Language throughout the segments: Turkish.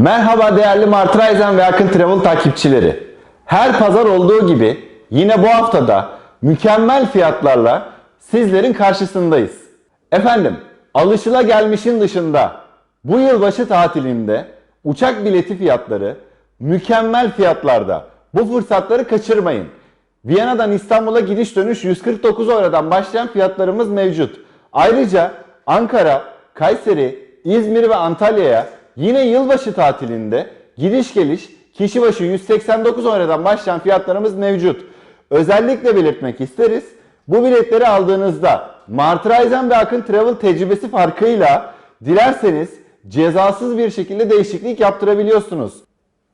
Merhaba değerli Martraizen ve Akın Travel takipçileri. Her pazar olduğu gibi yine bu haftada mükemmel fiyatlarla sizlerin karşısındayız. Efendim, alışılagelmişin dışında bu yılbaşı tatilinde uçak bileti fiyatları mükemmel fiyatlarda. Bu fırsatları kaçırmayın. Viyana'dan İstanbul'a gidiş dönüş 149 Euro'dan başlayan fiyatlarımız mevcut. Ayrıca Ankara, Kayseri, İzmir ve Antalya'ya yine yılbaşı tatilinde gidiş geliş kişi başı 189 Euro'dan başlayan fiyatlarımız mevcut. Özellikle belirtmek isteriz. Bu biletleri aldığınızda Martraizen ve Akın Travel tecrübesi farkıyla dilerseniz cezasız bir şekilde değişiklik yaptırabiliyorsunuz.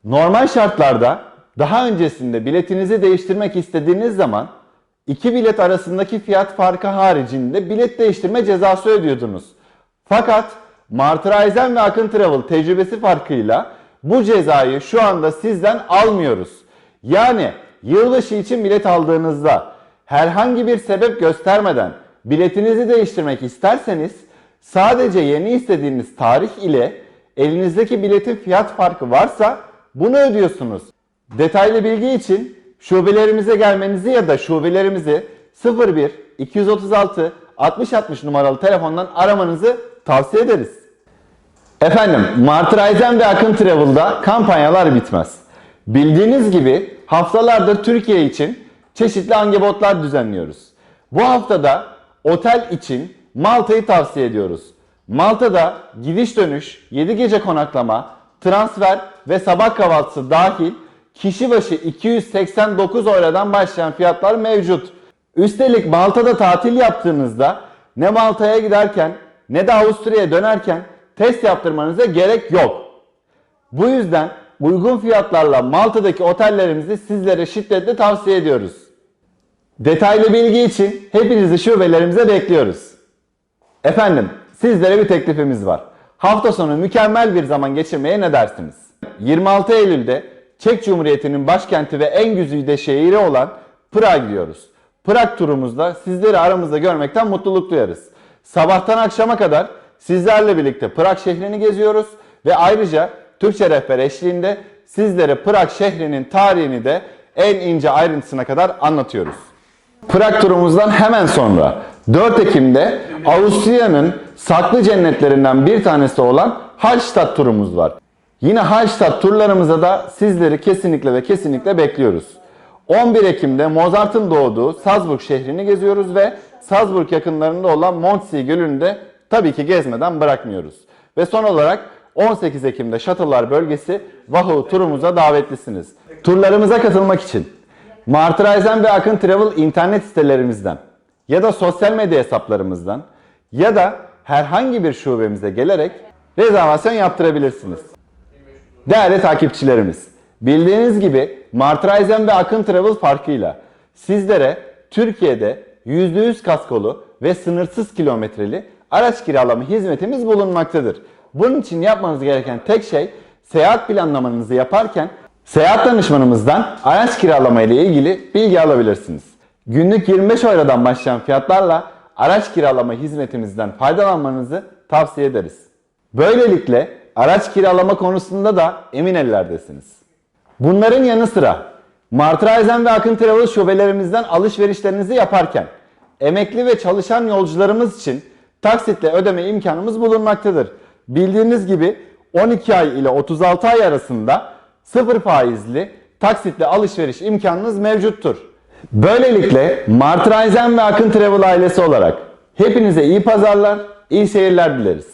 Normal şartlarda daha öncesinde biletinizi değiştirmek istediğiniz zaman iki bilet arasındaki fiyat farkı haricinde bilet değiştirme cezası ödüyordunuz. Fakat Martraizen ve Akın Travel tecrübesi farkıyla bu cezayı şu anda sizden almıyoruz. Yani yılbaşı için bilet aldığınızda herhangi bir sebep göstermeden biletinizi değiştirmek isterseniz sadece yeni istediğiniz tarih ile elinizdeki biletin fiyat farkı varsa bunu ödüyorsunuz. Detaylı bilgi için şubelerimize gelmenizi ya da şubelerimizi 01 236 60 60 numaralı telefondan aramanızı tavsiye ederiz. Efendim, Martraizen ve Akın Travel'da kampanyalar bitmez. Bildiğiniz gibi haftalardır Türkiye için çeşitli angebotlar düzenliyoruz. Bu haftada otel için Malta'yı tavsiye ediyoruz. Malta'da gidiş dönüş, 7 gece konaklama, transfer ve sabah kahvaltısı dahil kişi başı 289 eurodan başlayan fiyatlar mevcut. Üstelik Malta'da tatil yaptığınızda ne Malta'ya giderken ne de Avusturya'ya dönerken test yaptırmanıza gerek yok. Bu yüzden uygun fiyatlarla Malta'daki otellerimizi sizlere şiddetle tavsiye ediyoruz. Detaylı bilgi için hepinizi şubelerimize bekliyoruz. Efendim, sizlere bir teklifimiz var. Hafta sonu mükemmel bir zaman geçirmeye ne dersiniz? 26 Eylül'de Çek Cumhuriyeti'nin başkenti ve en güzide şehri olan Prag'a gidiyoruz. Prag turumuzda sizleri aramızda görmekten mutluluk duyarız. Sabahtan akşama kadar sizlerle birlikte Prag şehrini geziyoruz ve ayrıca Türkçe rehber eşliğinde sizlere Prag şehrinin tarihini de en ince ayrıntısına kadar anlatıyoruz. Prag turumuzdan hemen sonra 4 Ekim'de Avusturya'nın saklı cennetlerinden bir tanesi olan Hallstatt turumuz var. Yine Hallstatt turlarımıza da sizleri kesinlikle ve kesinlikle bekliyoruz. 11 Ekim'de Mozart'ın doğduğu Salzburg şehrini geziyoruz ve Salzburg yakınlarında olan Mondsee Gölü'nü de tabii ki gezmeden bırakmıyoruz. Ve son olarak 18 Ekim'de Şatılar bölgesi Wahoo turumuza davetlisiniz. Turlarımıza katılmak için Martraizen ve Akın Travel internet sitelerimizden ya da sosyal medya hesaplarımızdan ya da herhangi bir şubemize gelerek rezervasyon yaptırabilirsiniz. Değerli takipçilerimiz, bildiğiniz gibi Martraizen ve Akın Travel farkıyla sizlere Türkiye'de %100 kaskolu ve sınırsız kilometreli araç kiralama hizmetimiz bulunmaktadır. Bunun için yapmanız gereken tek şey seyahat planlamanızı yaparken seyahat danışmanımızdan araç kiralama ile ilgili bilgi alabilirsiniz. Günlük 25 Euro'dan başlayan fiyatlarla araç kiralama hizmetimizden faydalanmanızı tavsiye ederiz. Böylelikle araç kiralama konusunda da emin ellerdesiniz. Bunların yanı sıra Martraizen ve Akın Travel şubelerimizden alışverişlerinizi yaparken emekli ve çalışan yolcularımız için taksitle ödeme imkanımız bulunmaktadır. Bildiğiniz gibi 12 ay ile 36 ay arasında sıfır faizli taksitle alışveriş imkanınız mevcuttur. Böylelikle Martraizen ve Akın Travel ailesi olarak hepinize iyi pazarlar, iyi seyirler dileriz.